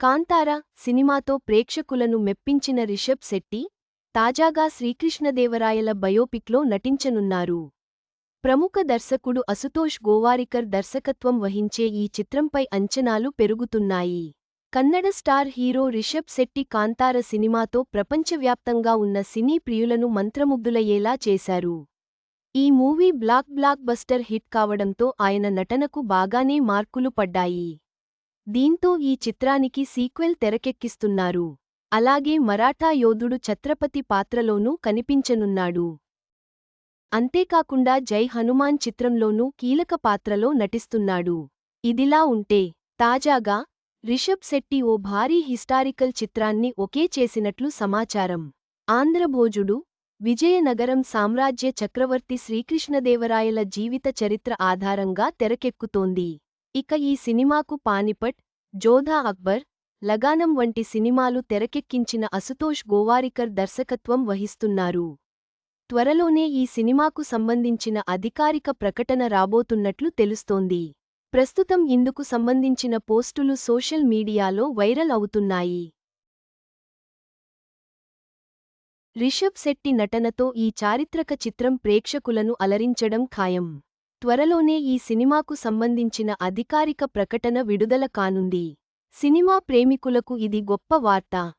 కాంతార సినిమాతో ప్రేక్షకులను మెప్పించిన రిషబ్ శెట్టి తాజాగా శ్రీకృష్ణదేవరాయల బయోపిక్లో నటించనున్నారు. ప్రముఖ దర్శకుడు అసుతోష్ గోవారికర్ దర్శకత్వం వహించే ఈ చిత్రంపై అంచనాలు పెరుగుతున్నాయి. కన్నడ స్టార్ హీరో రిషబ్ శెట్టి కాంతార సినిమాతో ప్రపంచవ్యాప్తంగా ఉన్న సినీ ప్రియులను మంత్రముగ్ధులయ్యేలా చేశారు. ఈ movie block blockbuster hit కావడంతో ఆయన నటనకు బాగానే మార్కులు పడ్డాయి. దీంతో ఈ చిత్రానికి సీక్వెల్ తెరకెక్కిస్తున్నారు. అలాగే మరాఠా యోధుడు ఛత్రపతి పాత్రలోనూ కనిపించనున్నాడు. అంతేకాకుండా జై హనుమాన్ చిత్రంలోనూ కీలక పాత్రలో నటిస్తున్నాడు. ఇదిలా ఉంటే తాజాగా రిషబ్ శెట్టి ఓ భారీ హిస్టారికల్ చిత్రాన్ని ఒకే చేసినట్లు సమాచారం. ఆంధ్రభోజుడు విజయనగరం సామ్రాజ్య చక్రవర్తి శ్రీకృష్ణదేవరాయల జీవిత చరిత్ర ఆధారంగా తెరకెక్కుతోంది. ఇక ఈ సినిమాకు పానిపట్ జోధా అక్బర్ లగానం వంటి సినిమాలు తెరకెక్కించిన అసుతోష్ గోవారికర్ దర్శకత్వం వహిస్తున్నారు. త్వరలోనే ఈ సినిమాకు సంబంధించిన అధికారిక ప్రకటన రాబోతున్నట్లు తెలుస్తోంది. ప్రస్తుతం ఇందుకు సంబంధించిన పోస్టులు సోషల్ మీడియాలో వైరల్ అవుతున్నాయి. రిషబ్ శెట్టి నటనతో ఈ చారిత్రక చిత్రం ప్రేక్షకులను అలరించడం ఖాయం. త్వరలోనే ఈ సినిమాకు సంబంధించిన అధికారిక ప్రకటన విడుదల కానుంది. సినిమా ప్రేమికులకు ఇది గొప్ప వార్త.